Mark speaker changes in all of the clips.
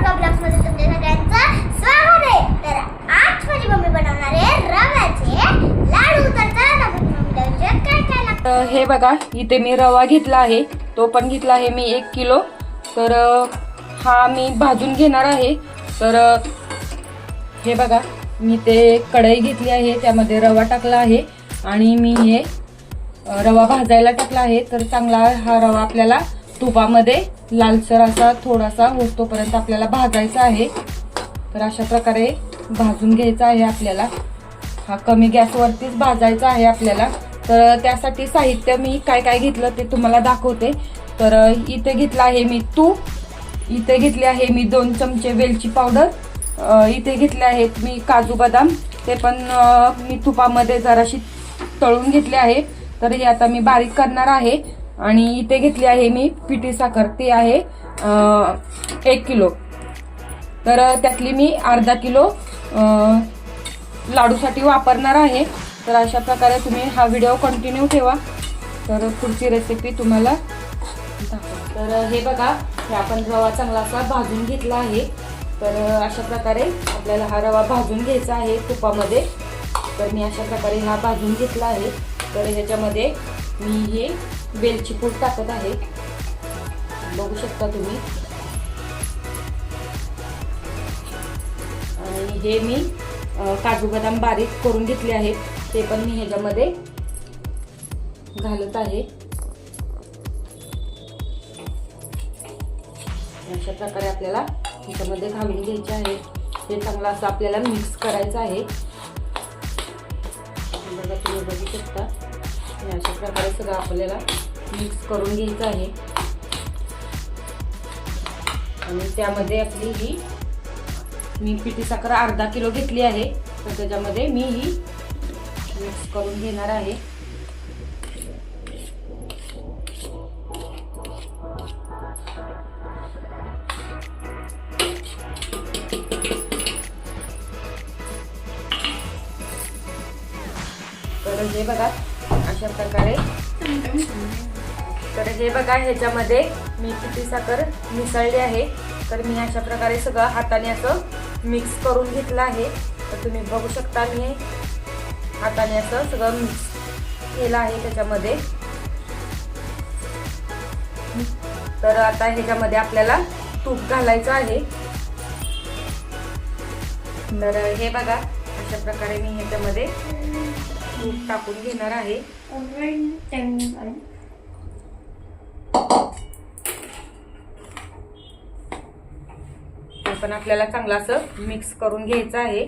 Speaker 1: बघा ब्लॉगमध्ये तुमच्या सगळ्यांचं स्वागत आहे तर आज माझी मम्मी बनवणार आहे रव्याचे लाडू तर चला ना काय काय लागतं
Speaker 2: हे बघा इथे मी रवा घेतला आहे. तो पण घेतला आहे मी एक किलो. तर हा मी भाजून घेणार आहे. तर हे बघा मी ते कढई घेतली आहे त्यामध्ये रवा टाकला आहे. आणि मी हे रवा भाजायला टाकला आहे. तर चांगला हा रवा आपल्याला तुपामध्ये लालसर असा थोडासा होतोपर्यंत आपल्याला भाजायचा आहे. तर अशा प्रकारे भाजून घ्यायचा आहे आपल्याला. हा कमी गॅसवरतीच भाजायचा आहे आपल्याला. तर त्यासाठी साहित्य मी काय काय घेतलं ते तुम्हाला दाखवते. तर इथे घेतलं आहे मी तूप. इथे घेतले आहे मी दोन चमचे वेलची पावडर. इथे घेतले आहेत मी काजू बदाम. ते पण मी तुपामध्ये जराशी तळून घेतले आहे. तर हे आता मी बारीक करणार आहे. आणि इथे घेतली आहे मी पिठी साखर. ती आहे एक किलो. तर त्यातली मी अर्धा किलो लाडूसाठी वापरणार आहे. तर अशा प्रकारे तुम्ही हा व्हिडिओ कंटिन्यू ठेवा. तर पुढची रेसिपी तुम्हाला तर हे बघा हे आपण रवा चांगला असा भाजून घेतला आहे. तर अशा प्रकारे आपल्याला हा रवा भाजून घ्यायचा आहे तुपामध्ये. तर मी अशा प्रकारे हा भाजून घेतला आहे. तर ह्याच्यामध्ये मी हे वेलची पूड टाकत आहे. बघू शकता तुम्ही. आणि हे मी काजू बदाम बारीक करून घेतले आहेत. ते पण मी ह्याच्यामध्ये घालत आहे. अशा प्रकारे आपल्याला ह्याच्यामध्ये घालून घ्यायचे आहे. हे चांगलं असं आपल्याला मिक्स करायचं आहे. बघा तुम्ही बघू शकता. प्रकारे सगळं आपल्याला मिक्स करून घ्यायचं आहे. आणि त्यामध्ये आपली ही मी पिठी साखर अर्धा किलो घेतली आहे. तर त्याच्यामध्ये मी ही मिक्स करून घेणार आहे. तर जे बघा अशा प्रकारे. तर हे बघा ह्याच्यामध्ये मी किती साखर मिसळली आहे. तर मी अशा प्रकारे सगळं हाताने असं मिक्स करून घेतलं आहे. तर तुम्ही बघू शकता मी हाताने असं सगळं मिक्स केलं आहे त्याच्यामध्ये. तर आता ह्याच्यामध्ये आपल्याला तूप घालायचं आहे. तर हे बघा अशा प्रकारे मी ह्याच्यामध्ये तूप टाकून घेणार आहे. ते पण आपल्याला चांगलं असं मिक्स करून घ्यायचं आहे.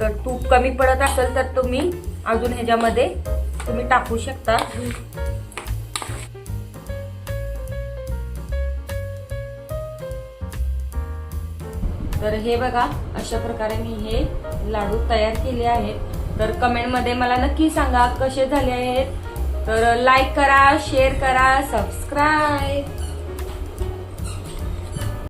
Speaker 2: तर तूप कमी पडत असेल तर तुम्ही अजून ह्याच्यामध्ये तुम्ही टाकू शकता. तर हे बघा अशा प्रकारे मी हे लाडू तयार केले आहेत. तर कमेंटमध्ये मला नक्की सांगा कसे झाले आहेत. तर लाईक करा शेअर करा सबस्क्राईब